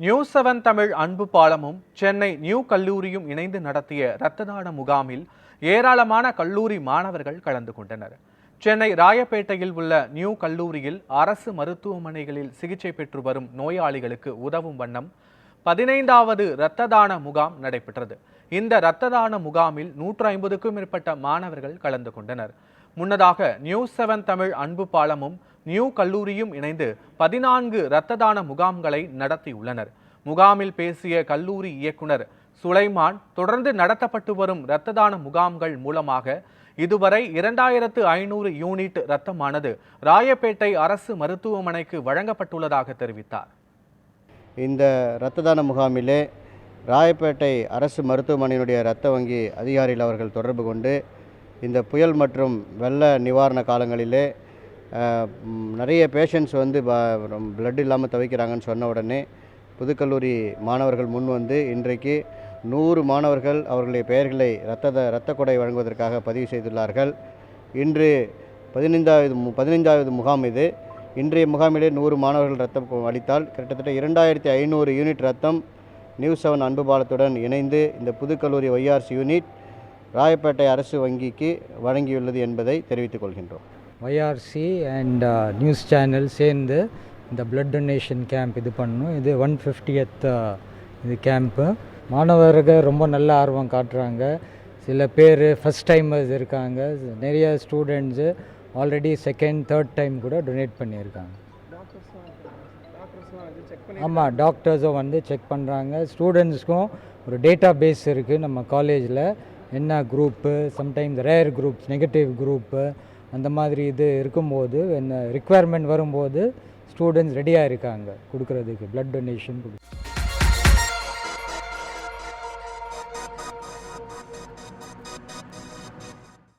New seven Tamil அன்பு பாலமும் Chennai new கல்லூரியும் இணைந்து நடத்திய இரத்ததான முகாமில் ஏராளமான கல்லூரி மாணவர்கள் கலந்து கொண்டனர். சென்னை ராயப்பேட்டையில் உள்ள நியூ கல்லூரியில் அரசு மருத்துவமனைகளில் சிகிச்சை பெற்று வரும் நோயாளிகளுக்கு உதவும் வண்ணம் பதினைந்தாவது இரத்த தான முகாம் நடைபெற்றது. இந்த இரத்த தான முகாமில் நூற்று ஐம்பதுக்கும் மேற்பட்ட மாணவர்கள் கலந்து கொண்டனர். முன்னதாக நியூஸ் செவன் தமிழ் அன்பு பாலமும் நியூ கல்லூரியும் இணைந்து பதினான்கு இரத்த தான முகாம்களை நடத்தியுள்ளனர். முகாமில் பேசிய கல்லூரி இயக்குனர் சுலைமான் தொடர்ந்து நடத்தப்பட்டு வரும் இரத்த தான முகாம்கள் மூலமாக இதுவரை இரண்டாயிரத்து ஐநூறு யூனிட் இரத்தமானது ராயப்பேட்டை அரசு மருத்துவமனைக்கு வழங்கப்பட்டுள்ளதாக தெரிவித்தார். இந்த இரத்த தான முகாமிலே ராயப்பேட்டை அரசு மருத்துவமனையினுடைய இரத்த வங்கி அதிகாரிகள் அவர்கள் தொடர்பு கொண்டு இந்த புயல் மற்றும் வெள்ள நிவாரண காலங்களிலே நிறைய பேஷண்ட்ஸ் வந்து பிளட் இல்லாமல் தவிக்கிறாங்கன்னு சொன்ன உடனே புதுக்கல்லூரி மாணவர்கள் முன் வந்து இன்றைக்கு நூறு மாணவர்கள் அவர்களுடைய பெயர்களை இரத்த இரத்த கொடை வழங்குவதற்காக பதிவு செய்துள்ளார்கள். இன்று பதினைந்தாவது பதினைந்தாவது முகாம் இது. இன்றைய முகாமிலே நூறு மாணவர்கள் ரத்தம் அளித்தால் கிட்டத்தட்ட இரண்டாயிரத்தி ஐநூறு யூனிட் ரத்தம் நியூஸ் செவன் அன்பு பாலத்துடன் இணைந்து இந்த புதுக்கல்லூரி ஒய்ஆர்சி யூனிட் ராயப்பேட்டை அரசு வங்கிக்கு வழங்கியுள்ளது என்பதை தெரிவித்துக் கொள்கின்றோம். ஒய்ஆர்சி அண்ட் நியூஸ் சேனல் சேர்ந்து இந்த பிளட் டொனேஷன் கேம்ப் இது பண்ணணும் இது ஒன் ஃபிஃப்டியத் uh, இது கேம்ப்பு மாணவர்கள் ரொம்ப நல்ல ஆர்வம் காட்டுறாங்க. சில பேர் ஃபஸ்ட் டைமர்ஸ் இருக்காங்க. நிறைய students already second third time கூட டொனேட் பண்ணியிருக்காங்க. ஆமாம் டாக்டர்ஸும் வந்து செக் பண்ணுறாங்க ஸ்டூடெண்ட்ஸ்க்கும் ஒரு டேட்டா பேஸ் இருக்குது நம்ம காலேஜில் என்ன group sometimes rare groups negative group அந்த மாதிரி இது இருக்கும்போது என்ன ரிக்குவயர்மெண்ட் வரும்போது ஸ்டூடெண்ட்ஸ் ரெடியாக இருக்காங்க கொடுக்குறதுக்கு பிளட் டொனேஷன் கொடு